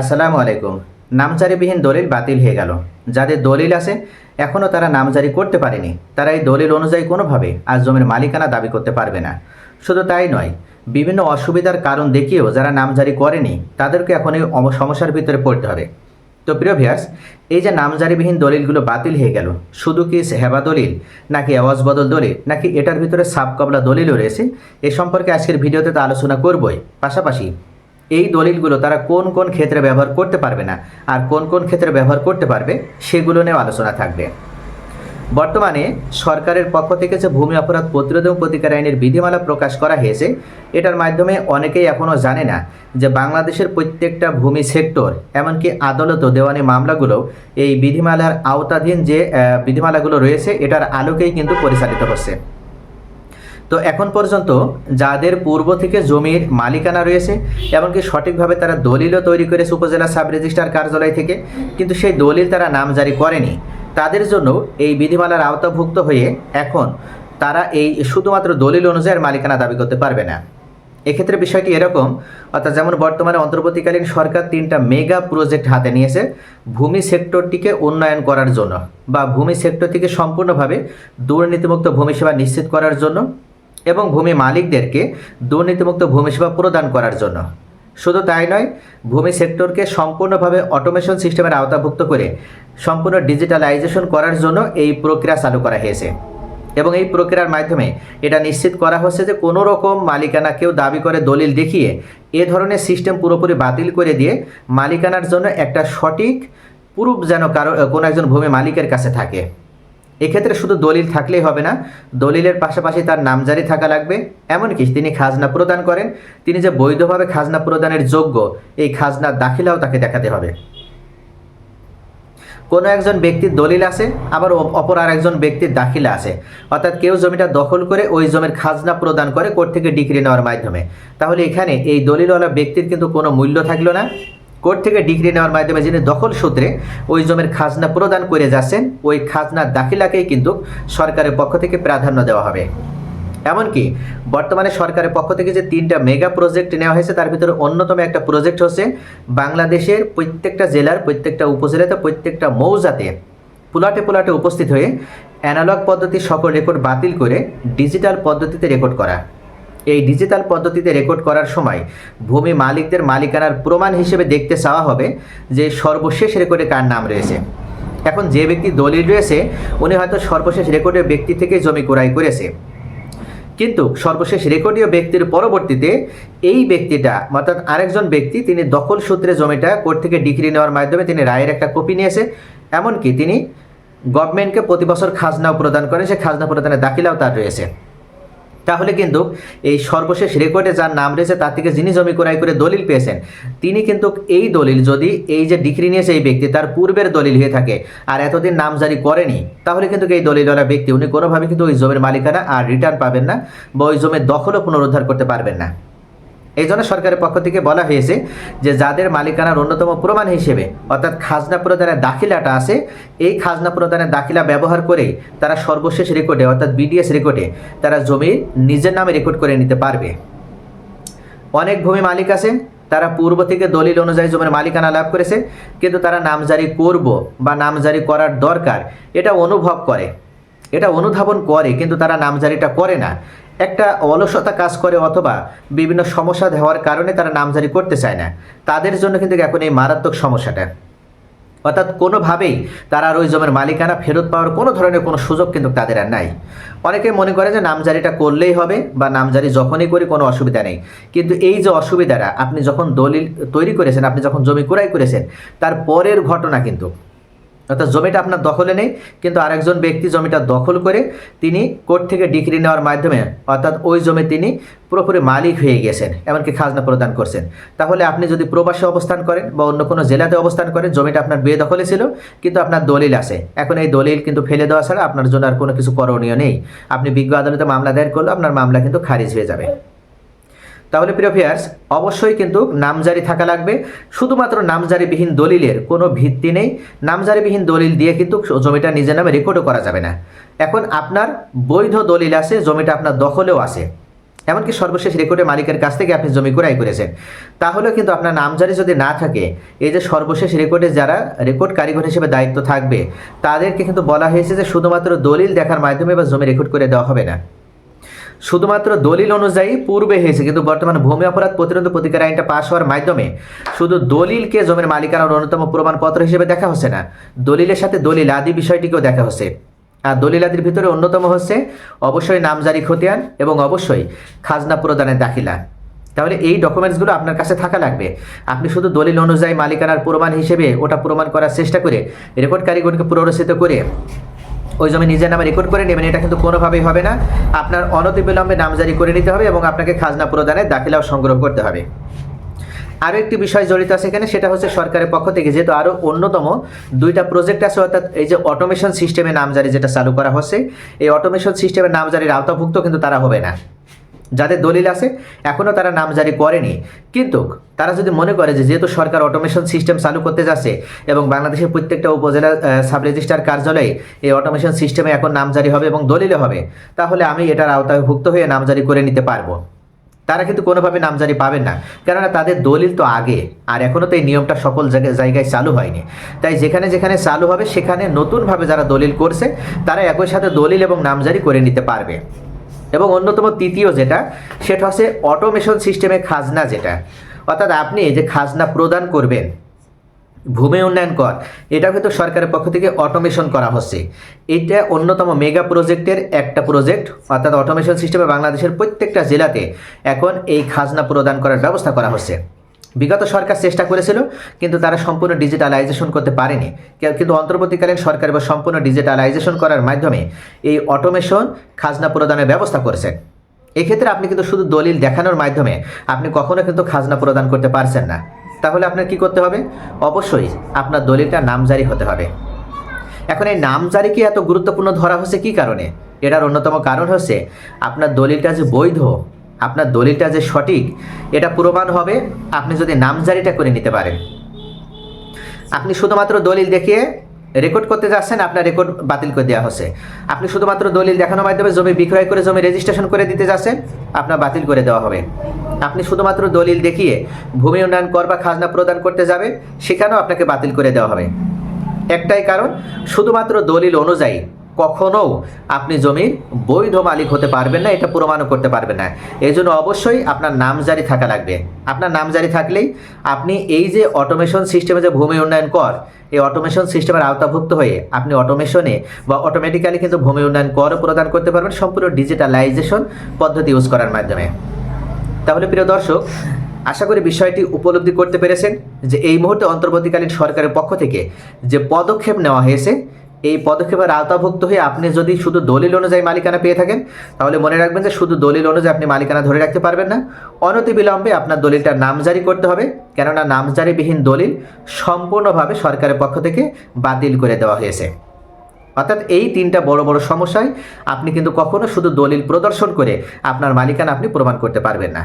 আসসালামু আলাইকুম। নামজারিবিহীন দলিল বাতিল হয়ে গেল। যাদের দলিল আছে, এখনও তারা নামজারি করতে পারেনি। তারা এই দলিল অনুযায়ী কোনোভাবে আজ জমির মালিকানা দাবি করতে পারবে না। শুধু তাই নয়, বিভিন্ন অসুবিধার কারণ দেখিয়েও যারা নামজারি করেনি, তাদেরকে এখন এই সমস্যার ভিতরে পড়তে হবে। তো প্রিয় ভিয়াস এই যে নামজারিবিহীন দলিলগুলো বাতিল হয়ে গেল, শুধু কি হেবা দলিল, নাকি আওয়াজ বদল দলিল, নাকি এটার ভিতরে সাব কবলা দলিলও রয়েছে, এ সম্পর্কে আজকের ভিডিওতে তো আলোচনা করবই। পাশাপাশি এই দলিলগুলো তারা কোন কোন ক্ষেত্রে ব্যবহার করতে পারবে না আর কোন কোন ক্ষেত্রে ব্যবহার করতে পারবে সেগুলো নিয়েও আলোচনা থাকবে। বর্তমানে সরকারের পক্ষ থেকে যে ভূমি অপরাধ প্রতিরোধ এবং প্রতিকার আইনের বিধিমালা প্রকাশ করা হয়েছে, এটার মাধ্যমে অনেকেই এখনও জানে না যে বাংলাদেশের প্রত্যেকটা ভূমি সেক্টর, এমনকি আদালত ও দেওয়ানি মামলাগুলো এই বিধিমালার আওতাধীন যে বিধিমালাগুলো রয়েছে, এটার আলোকেই কিন্তু পরিচালিত হচ্ছে। তো এখন পর্যন্ত যাদের পূর্ব থেকে জমির মালিকানা রয়েছে, এমনকি সঠিকভাবে তারা দলিলও তৈরি করেছে উপজেলা সাব রেজিস্ট্রার কার্যালয় থেকে, কিন্তু সেই দলিল তারা নাম জারি করেনি। তাদের জন্য এই বিধিমালার আওতাভুক্ত হয়ে এখন তারা এই শুধুমাত্র দলিল অনুযায়ী মালিকানা দাবি করতে পারবে না। এক্ষেত্রে বিষয়টি এরকম, অর্থাৎ যেমন বর্তমানে অন্তর্বর্তীকালীন সরকার তিনটা মেগা প্রজেক্ট হাতে নিয়েছে, ভূমি সেক্টরটিকে উন্নয়ন করার জন্য বা ভূমি সেক্টরটিকে সম্পূর্ণভাবে দুর্নীতিমুক্ত ভূমি সেবা নিশ্চিত করার জন্য। এবং ভূমি মালিকদেরকে দুর্নীতিমুক্ত ভূমি সেবা প্রদান করার জন্য। শুধু তাই নয়, ভূমি সেক্টরকে সম্পূর্ণভাবে অটোমেশন সিস্টেমের আওতাভুক্ত করে সম্পূর্ণ ডিজিটালাইজেশন করার জন্য এই প্রক্রিয়া চালু করা হয়েছে। এবং এই প্রক্রিয়ার মাধ্যমে এটা নিশ্চিত করা হচ্ছে যে কোনো রকম মালিকানা কেউ দাবি করে দলিল দেখিয়ে এ ধরনের সিস্টেম পুরোপুরি বাতিল করে দিয়ে মালিকানার জন্য একটা সঠিক প্রুফ যেন কারও কোনো একজন ভূমি মালিকের কাছে থাকে। এক্ষেত্রে শুধু দলিল থাকলেই হবে না, দলিলের পাশাপাশি তার নামজারি থাকা লাগবে। এমনকি তিনি খাজনা প্রদান করেন, তিনি যে বৈধভাবে খাজনা প্রদানের যোগ্য, এই খাজনা দাখিলাও তাকে দেখাতে হবে। কোনো একজন ব্যক্তির দলিল আছে, আবার অপ- অপর আর একজন ব্যক্তির দাখিলা আছে। অর্থাৎ কেউ জমিটা দখল করে ওই জমির খাজনা প্রদান করে কোর্ট থেকে ডিগ্রি নেওয়ার মাধ্যমে। তাহলে এখানে এই দলিলওয়ালা ব্যক্তির কিন্তু কোনো মূল্য থাকল না। কোর্ট থেকে ডিগ্রি নেওয়ার মাধ্যমে যিনি দখল সূত্রে ওই জমির খাজনা প্রদান করে যাচ্ছেন, ওই খাজনা দাখিলাকেই কিন্তু সরকারের পক্ষ থেকে প্রাধান্য দেওয়া হবে। এমনকি বর্তমানে সরকারের পক্ষ থেকে যে তিনটা মেগা প্রজেক্ট নেওয়া হয়েছে, তার ভিতরে অন্যতম একটা প্রজেক্ট হচ্ছে বাংলাদেশের প্রত্যেকটা জেলার, প্রত্যেকটা উপজেলাতে, প্রত্যেকটা মৌজাতে পুলাটে পুলাটে উপস্থিত হয়ে অ্যানালগ পদ্ধতির সকল রেকর্ড বাতিল করে ডিজিটাল পদ্ধতিতে রেকর্ড করা। এই ডিজিটাল পদ্ধতিতে রেকর্ড করার সময় ভূমি মালিকদের মালিকানার প্রমাণ হিসেবে দেখতে চাওয়া হবে যে সর্বশেষ রেকর্ডে কার নাম রয়েছে। এখন যে ব্যক্তি দলিল রয়েছে, উনি হয়তো সর্বশেষ রেকর্ডের ব্যক্তি থেকে জমি ক্রয় করেছে। কিন্তু সর্বশেষ রেকর্ডীয় ব্যক্তির পরবর্তীতে এই ব্যক্তিটা, অর্থাৎ আরেকজন ব্যক্তি, তিনি দখল সূত্রে জমিটা কোর্ট থেকে ডিগ্রি নেওয়ার মাধ্যমে তিনি রায়ের একটা কপি নিয়েছে। এমনকি তিনি গভর্নমেন্টকে প্রতি বছর খাজনাও প্রদান করেন, সে খাজনা প্রদানের দাখিলাও তার রয়েছে। তাহলে কিন্তু এই সর্বশেষ রেকর্ডে যার নাম রয়েছে, তার থেকে যিনি জমি ক্রয় করে দলিল পেয়েছেন, তিনি কিন্তু এই দলিল যদি এই যে ডিগ্রি নিয়েছে এই ব্যক্তি, তার পূর্বের দলিল হয়ে থাকে আর এতদিন নাম জারি করেনি, তাহলে কিন্তু এই দলিলওয়ালা ব্যক্তি, উনি কোনোভাবে কিন্তু ওই জমির মালিকানা আর রিটার্ন পাবেন না বা ওই জমির দখলও পুনরুদ্ধার করতে পারবেন না। এই জন্য সরকারের পক্ষ থেকে বলা হয়েছে যে যাদের মালিকানার অন্যতম প্রমাণ হিসেবে, অর্থাৎ খাজনা প্রদানের দাখিলাটা আছে, এই খাজনা প্রদানের দাখিলা ব্যবহার করেই তারা সর্বশেষ রেকর্ডে অর্থাৎ বিডিএস রেকর্ডে তারা জমি নিজের নামে রেকর্ড করে নিতে পারবে। অনেক ভূমি মালিক আছে তারা পূর্ব থেকে দলিল অনুযায়ী জমির মালিকানা লাভ করেছে, কিন্তু তারা নামজারি করব বা নামজারি করার দরকার, এটা অনুভব করে। এটা অনুধাবন করে, কিন্তু তারা নামজারিটা করে না। একটা অলসতা কাজ করে অথবা বিভিন্ন সমস্যা দেওয়ার কারণে তারা নামজারি করতে চায় না। তাদের জন্য কিন্তু এখন এই মারাত্মক সমস্যাটা। অর্থাৎ কোনোভাবেই তারা আর ওই জমির মালিকানা ফেরত পাওয়ার কোনো ধরনের কোনো সুযোগ কিন্তু তাদের আর নাই। অনেকে মনে করে যে নামজারিটা করলেই হবে বা নামজারি যখনই করি কোনো অসুবিধা নেই। কিন্তু এই যে অসুবিধাটা, আপনি যখন দলিল তৈরি করেছেন, আপনি যখন জমি ক্রয় করেছেন, তার পরের ঘটনা কিন্তু অর্থাৎ জমিটা আপনার দখলে নেই, কিন্তু আরেকজন ব্যক্তি জমিটা দখল করে তিনি কোর্ট থেকে ডিগ্রি নেওয়ার মাধ্যমে, অর্থাৎ ওই জমি তিনি পুরোপুরি মালিক হয়ে গেছেন, এমনকি খাজনা প্রদান করছেন। তাহলে আপনি যদি প্রবাসে অবস্থান করেন বা অন্য কোনো জেলাতে অবস্থান করেন, জমিটা আপনার বেদখলে ছিল, কিন্তু আপনার দলিল আছে। এখন এই দলিল কিন্তু ফেলে দেওয়া ছাড়া আপনার জন্য আর কোনো কিছু করণীয় নেই। আপনি বিজ্ঞ আদালতে মামলা দায়ের করলে আপনার মামলা কিন্তু খারিজ হয়ে যাবে। তাহলে প্রিয় ভিয়ার্স অবশ্যই কিন্তু নামজারি থাকা লাগবে। শুধুমাত্র নামজারিবিহীন দলিলের কোনো ভিত্তি নেই। নামজারিবিহীন দলিল দিয়ে কিন্তু জমিটা নিজের নামে রেকর্ডও করা যাবে না। এখন আপনার বৈধ দলিল আছে, জমিটা আপনার দখলেও আছে। এমনকি সর্বশেষ রেকর্ডে মালিকের কাছ থেকে আপনি জমি ক্রয় করেছেন। তাহলেও কিন্তু আপনার নামজারি যদি না থাকে, এই যে সর্বশেষ রেকর্ডে যারা রেকর্ড কারিগর হিসেবে দায়িত্ব থাকবে, তাদেরকে কিন্তু বলা হয়েছে যে শুধুমাত্র দলিল দেখার মাধ্যমে বা জমি রেকর্ড করে দেওয়া হবে না। শুধুমাত্র দলিল অনুযায়ী পূর্বে হয়েছে, কিন্তু বর্তমানে ভূমি অপরাধ প্রতিরোধ প্রতিকার আইনটা পাশ হওয়ার মাধ্যমে শুধু দলিলকে জমির মালিকানার অন্যতম প্রমাণপত্র হিসেবে দেখা হচ্ছে না, দলিলের সাথে দলিল আদি বিষয়টিকেও দেখা হচ্ছে। আর দলিল আদির ভিতরে অন্যতম হচ্ছে অবশ্যই নামজারি খতিয়ান এবং অবশ্যই খাজনা প্রদানের দাখিলা। তাহলে এই ডকুমেন্টসগুলো আপনার কাছে থাকা লাগবে। আপনি শুধু দলিল অনুযায়ী মালিকানার প্রমাণ হিসেবে ওটা প্রমাণ করার চেষ্টা করে রেকর্ড কারিগরকে পুনরচিত করে ওই জমি নিজের নামে রেকর্ড করে নেবেন, এটা কিন্তু কোনোভাবেই হবে না। আপনার অনতিবিলম্বে নামজারি করে নিতে হবে এবং আপনাকে খাজনা প্রদানের দাখিলাও সংগ্রহ করতে হবে। আরও একটি বিষয় জড়িত আছে এখানে, সেটা হচ্ছে সরকারের পক্ষ থেকে যেহেতু আরও অন্যতম দুইটা প্রজেক্ট আছে, অর্থাৎ এই যে অটোমেশন সিস্টেমে নামজারি যেটা চালু করা হচ্ছে, এই অটোমেশন সিস্টেমে নামজারির আওতাভুক্ত কিন্তু তারা হবে না। যাদের দলিল আছে এখনও তারা নামজারি করেনি। কিন্তু তারা যদি মনে করে যে যেহেতু সরকার অটোমেশন সিস্টেম চালু করতে যাচ্ছে এবং বাংলাদেশের প্রত্যেকটা উপজেলা সাব রেজিস্ট্রার কার্যালয়ে এই অটোমেশন সিস্টেমে এখন নামজারি হবে এবং দলিলে হবে, তাহলে আমি এটার আওতাভুক্ত হয়ে নামজারি করে নিতে পারব। তারা কিন্তু কোনোভাবে নামজারি পাবেন না, কেননা তাদের দলিল তো আগে, আর এখনও তো এই নিয়মটা সকল জায়গায় জায়গায় চালু হয়নি। তাই যেখানে যেখানে চালু হবে, সেখানে নতুনভাবে যারা দলিল করছে, তারা একই সাথে দলিল এবং নামজারি করে নিতে পারবে। এবং অন্যতম তৃতীয় যেটা, সেটা হচ্ছে অটোমেশন সিস্টেমে খাজনা যেটা। অর্থাৎ আপনি যে খাজনা প্রদান করবেন, ভূমি উন্নয়ন কর এটা কিন্তু সরকারের পক্ষ থেকে অটোমেশন করা হচ্ছে। এটা অন্যতম মেগা প্রজেক্টের একটা প্রজেক্ট অর্থাৎ অটোমেশন সিস্টেমে বাংলাদেশের প্রত্যেকটা জেলাতে এখন এই খাজনা প্রদান করার ব্যবস্থা করা হচ্ছে। বিগত সরকার চেষ্টা করেছিল, কিন্তু তারা সম্পূর্ণ ডিজিটালাইজেশন করতে পারেনি। কিন্তু অন্তর্বর্তীকালীন সরকার এবার সম্পূর্ণ ডিজিটালাইজেশন করার মাধ্যমে এই অটোমেশন খাজনা প্রদানের ব্যবস্থা করেছেন এক্ষেত্রে আপনি কিন্তু শুধু দলিল দেখানোর মাধ্যমে আপনি কখনো কিন্তু খাজনা প্রদান করতে পারছেন না। তাহলে আপনার কি করতে হবে? অবশ্যই আপনার দলিলটা নামজারি হতে হবে। এখন এই নামজারি কি এত গুরুত্বপূর্ণ ধরা হচ্ছে কি কারণে? এটার অন্যতম কারণ হচ্ছে আপনার দলিলটা যে বৈধ আপনার দলিলটা যে সঠিক, এটা প্রমাণ হবে, আপনি যদি নামজারিটা করে নিতে পারেন। আপনি শুধুমাত্র দলিল দেখিয়ে রেকর্ড করতে যাচ্ছেন, আপনার রেকর্ড বাতিল করে দেওয়া হচ্ছে। আপনি শুধুমাত্র দলিল দেখানোর মাধ্যমে জমি বিক্রয় করে, জমি রেজিস্ট্রেশন করে দিতে যাচ্ছেন, আপনার বাতিল করে দেওয়া হবে। আপনি শুধুমাত্র দলিল দেখিয়ে ভূমি উন্নয়ন কর বা খাজনা প্রদান করতে যাবেন, সেখানেও আপনাকে বাতিল করে দেওয়া হবে। একটাই কারণ, শুধুমাত্র দলিল অনুযায়ী কখনো আপনি জমির বৈধ মালিক হতে পারবেন না, এটা প্রমাণও করতে পারবেন না। এই জন্য অবশ্যই আপনার নামজারি থাকা লাগবে। আপনার নামজারি থাকলেই আপনি এই যে অটোমেশন সিস্টেমে যে ভূমি উন্নয়ন কর, এই অটোমেশন সিস্টেমের আওতাভুক্ত হয়ে আপনি অটোমেশনে বা অটোমেটিক্যালি কিন্তু ভূমি উন্নয়ন কর প্রদান করতে পারবেন, সম্পূর্ণ ডিজিটালাইজেশন পদ্ধতি ইউজ করার মাধ্যমে। তাহলে প্রিয় দর্শক, আশা করি বিষয়টি উপলব্ধি করতে পেরেছেন যে এই মুহূর্তে অন্তর্বর্তীকালীন সরকারের পক্ষ থেকে যে পদক্ষেপ নেওয়া হয়েছে এই পদক্ষেপের আওতাভুক্ত হয়ে আপনি যদি শুধু দলিল অনুযায়ী মালিকানা পেয়ে থাকেন, তাহলে মনে রাখবেন যে শুধু দলিল অনুযায়ী আপনি মালিকানা ধরে রাখতে পারবেন না। অনতিবিলম্বে আপনার দলিলটা নামজারি করতে হবে, কেননা নামজারিবিহীন দলিল সম্পূর্ণভাবে সরকারের পক্ষ থেকে বাতিল করে দেওয়া হয়েছে। অর্থাৎ এই তিনটা বড় বড় সমস্যায় আপনি কিন্তু কখনো শুধু দলিল প্রদর্শন করে আপনার মালিকানা আপনি প্রমাণ করতে পারবেন না।